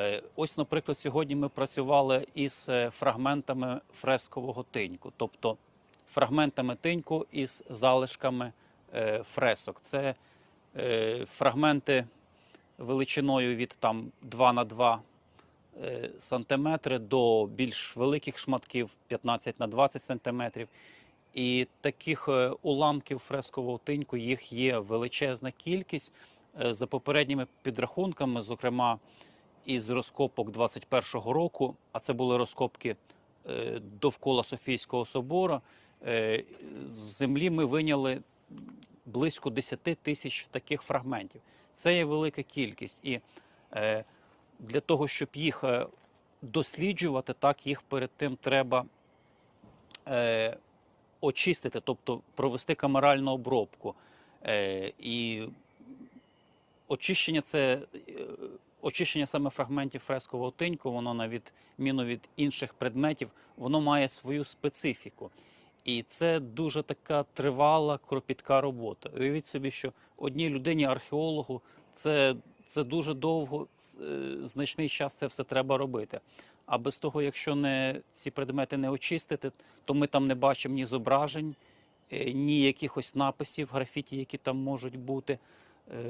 Е, Ось, наприклад, сьогодні ми працювали із е, фрагментами фрескового тиньку, тобто фрагментами тиньку із залишками е, фресок. Це фрагменти величиною від там 2 на 2 е, сантиметри до більш великих шматків 15 на 20 сантиметрів. І таких уламків фрескового тиньку їх є величезна кількість. За попередніми підрахунками, зокрема із розкопок 21-го року, а це були розкопки е, довкола Софійського собору, е, з землі ми виняли близько 10 тисяч таких фрагментів. Це є велика кількість. І е, для того, щоб їх досліджувати, так їх перед тим треба очистити, тобто провести камеральну обробку. І очищення це очищення саме фрагментів фрескового тиньку, воно на відміну від інших предметів, воно має свою специфіку. І це дуже така тривала, кропітка робота. Уявіть собі, що одній людині, археологу, це, це дуже довго, е, значний час це все треба робити. А без того, якщо не, ці предмети не очистити, то ми там не бачимо ні зображень, е, ні якихось написів, графіті, які там можуть бути. Е,